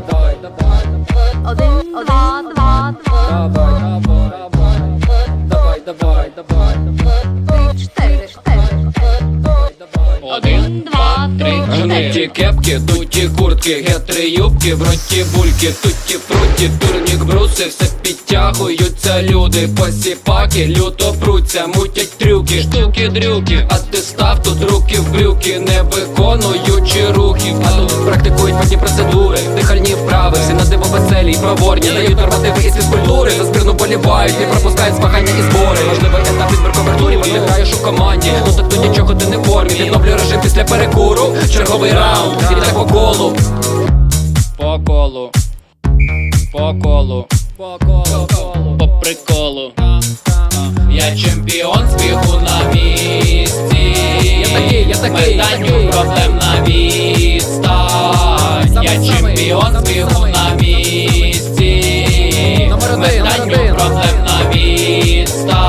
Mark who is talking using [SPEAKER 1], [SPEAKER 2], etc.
[SPEAKER 1] давай, давай.
[SPEAKER 2] Один, один, два, два.
[SPEAKER 3] Давай, давай, давай. Давай, давай,
[SPEAKER 2] давай.
[SPEAKER 1] Один, два, три, чотири. Ті
[SPEAKER 3] кепки, туті куртки, гетри юбки, в роті бульки, туті фруті, турнік бруси, все підтягуються люди, посіпаки, люто пруться, мутять трюки, штуки,
[SPEAKER 1] дрюки,
[SPEAKER 3] а ти став тут руки в брюки, не виконуючи рухи, а тут практикують потім процедури веселі й проворні, дають нормативи із фізкультури, за збірну болівають, не пропускають змагання і збори. Важливий етап відбір конвертурів, бо ти граєш у команді, ну так то нічого ти не в формі, відновлює режим після перекуру, черговий раунд, і так по колу. По
[SPEAKER 1] колу,
[SPEAKER 3] по колу,
[SPEAKER 1] по колу, по приколу. Я чемпіон з бігу на місці. Я такий, я такий, Метанню проблем на відстань Без проблем на відстань.